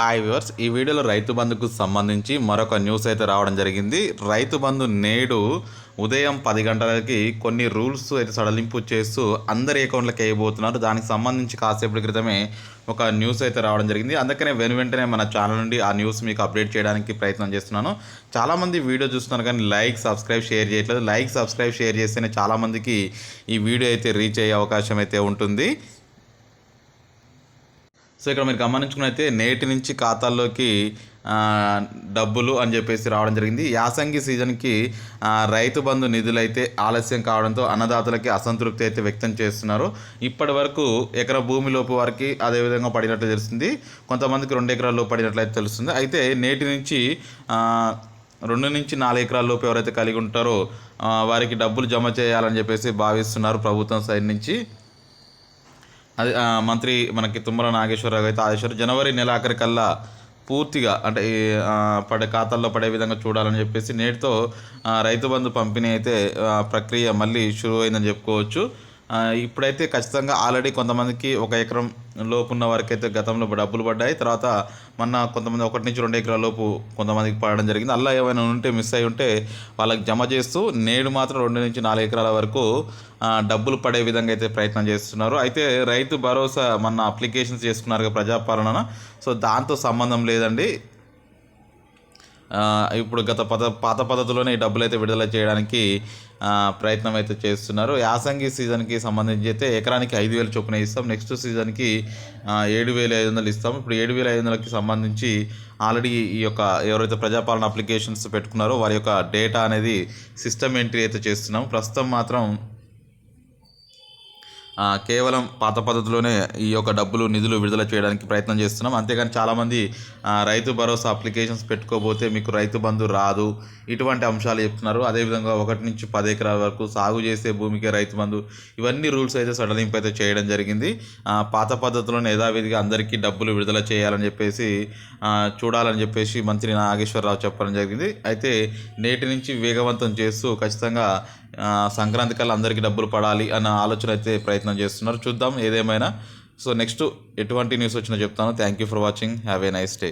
Hi viewers ఈ వీడియోలో రైతు బంధుకు సంబంధించి మరొక న్యూస్ అయితే రావడం జరిగింది. రైతు బంధు నేడు ఉదయం పది గంటలకి కొన్ని రూల్స్ అయితే సడలింపు చేస్తూ అందరి అకౌంట్లకి వేయబోతున్నారు. దానికి సంబంధించి కాసేపటి క్రితమే ఒక న్యూస్ అయితే రావడం జరిగింది. అందుకనే వెను వెంటనే మన ఛానల్ నుండి ఆ న్యూస్ మీకు అప్డేట్ చేయడానికి ప్రయత్నం చేస్తున్నాను. చాలామంది వీడియో చూస్తున్నారు కానీ లైక్ సబ్స్క్రైబ్ షేర్ చేయట్లేదు. లైక్ సబ్స్క్రైబ్ షేర్ చేస్తేనే చాలామందికి ఈ వీడియో అయితే రీచ్ అయ్యే అవకాశం అయితే ఉంటుంది. సో ఇక్కడ మీరు గమనించుకున్నైతే నేటి నుంచి ఖాతాల్లోకి డబ్బులు అని చెప్పేసి రావడం జరిగింది. యాసంగి సీజన్కి రైతు బంధు నిధులు అయితే ఆలస్యం కావడంతో అన్నదాతలకి అసంతృప్తి అయితే వ్యక్తం చేస్తున్నారు. ఇప్పటి వరకు భూమి భూమిలోపు వారికి అదేవిధంగా పడినట్లు తెలుస్తుంది. కొంతమందికి రెండు ఎకరాల్లో పడినట్లయితే తెలుస్తుంది. అయితే నేటి నుంచి రెండు నుంచి నాలుగు ఎకరాల లోపు ఎవరైతే కలిగి ఉంటారో వారికి డబ్బులు జమ చేయాలని చెప్పేసి భావిస్తున్నారు ప్రభుత్వం సైడ్ నుంచి. అది మంత్రి మనకి తుమ్మల నాగేశ్వరరావు అయితే ఆదేశారు జనవరి నెలాఖరికల్లా పూర్తిగా అంటే ఈ, పడే ఖాతాల్లో పడే విధంగా చూడాలని చెప్పేసి నేటితో రైతు బంధు పంపిణీ అయితే ప్రక్రియ మళ్ళీ షురు అయిందని చెప్పుకోవచ్చు. ఇప్పుడైతే ఖచ్చితంగా ఆల్రెడీ కొంతమందికి ఒక ఎకరం లోపు ఉన్న వారికి అయితే గతంలో డబ్బులు పడ్డాయి. తర్వాత మొన్న కొంతమంది ఒకటి నుంచి రెండు ఎకరాల లోపు కొంతమందికి పడడం జరిగింది. అలా ఏమైనా ఉంటే మిస్ అయి ఉంటే వాళ్ళకి జమ చేస్తూ నేడు మాత్రం రెండు నుంచి నాలుగు ఎకరాల వరకు డబ్బులు పడే విధంగా అయితే ప్రయత్నం చేస్తున్నారు. అయితే రైతు భరోసా మన అప్లికేషన్స్ చేసుకున్నారు ప్రజాపాలన. సో దాంతో సంబంధం లేదండి. ఇప్పుడు గత పద పాత పద్ధతిలోనే ఈ డబ్బులు అయితే విడుదల చేయడానికి ప్రయత్నం అయితే చేస్తున్నారు. యాసంగి సీజన్కి సంబంధించి అయితే ఎకరానికి ఐదు వేలు చొప్పున ఇస్తాం. నెక్స్ట్ సీజన్కి ఏడు వేల ఐదు వందలు ఇస్తాం. ఇప్పుడు ఏడు వేల ఐదు వందలకి సంబంధించి ఆల్రెడీ ఈ యొక్క ఎవరైతే ప్రజాపాలన అప్లికేషన్స్ పెట్టుకున్నారో వారి యొక్క డేటా అనేది సిస్టమ్ ఎంట్రీ అయితే చేస్తున్నాం. ప్రస్తుతం మాత్రం కేవలం పాత పద్ధతిలోనే ఈ యొక్క డబ్బులు నిధులు విడుదల చేయడానికి ప్రయత్నం చేస్తున్నాం. అంతేగాని చాలామంది రైతు భరోసా అప్లికేషన్స్ పెట్టుకోబోతే మీకు రైతు బంధు రాదు. ఇటువంటి అంశాలు చెప్తున్నారు. అదేవిధంగా ఒకటి నుంచి పది ఎకరాల వరకు సాగు చేసే భూమికే రైతు బంధు. ఇవన్నీ రూల్స్ అయితే సడలింపు అయితే చేయడం జరిగింది. పాత పద్ధతిలోనే యథావిధిగా అందరికీ డబ్బులు విడుదల చేయాలని చెప్పేసి చూడాలని చెప్పేసి మంత్రి నాగేశ్వరరావు చెప్పడం జరిగింది. అయితే నేటి నుంచి వేగవంతం చేస్తూ ఖచ్చితంగా సంక్రాంతి కల్లా అందరికీ డబ్బులు పడాలి అన్న ఆలోచన అయితే ప్రయత్నం చేస్తున్నారు. చూద్దాం ఏదేమైనా. సో నెక్స్ట్ ఎటువంటి న్యూస్ వచ్చినా చెప్తాను. Thank you for watching have a nice day